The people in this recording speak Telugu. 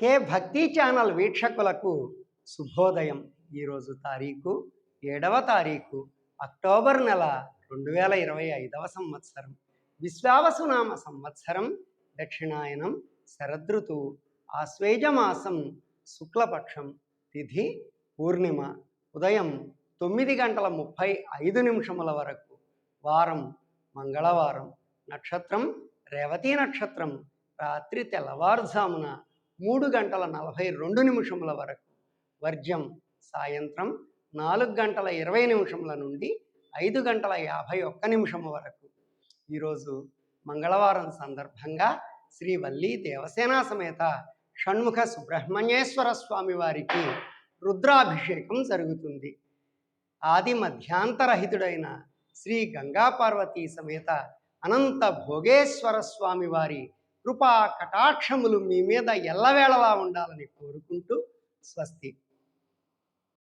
కే భక్తి ఛానల్ వీక్షకులకు శుభోదయం. ఈరోజు తారీఖు ఏడవ తారీఖు అక్టోబర్ నెల రెండు వేల ఇరవై ఐదవ సంవత్సరం. విశ్వావసునామ సంవత్సరం దక్షిణాయనం శరదృతువు ఆశ్వేజమాసం శుక్లపక్షం తిథి పూర్ణిమ ఉదయం తొమ్మిది గంటల ముప్పై ఐదు నిమిషముల వరకు వారం మంగళవారం నక్షత్రం రేవతి నక్షత్రం రాత్రి తెల్లవారుజామున మూడు గంటల నలభై రెండు నిమిషముల వరకు. వర్జ్యం సాయంత్రం నాలుగు గంటల ఇరవై నిమిషముల నుండి ఐదు గంటల యాభై ఒక్క నిమిషము వరకు. ఈరోజు మంగళవారం సందర్భంగా శ్రీ వల్లి దేవసేన సమేత షణ్ముఖ సుబ్రహ్మణ్యేశ్వర స్వామి వారికి రుద్రాభిషేకం జరుగుతుంది. ఆది మధ్యాంతరహితుడైన శ్రీ గంగా పార్వతీ సమేత అనంత భోగేశ్వర స్వామి వారి కృపా కటాక్షములు మీ మీద ఎల్లవేళలా ఉండాలని కోరుకుంటూ స్వస్తి.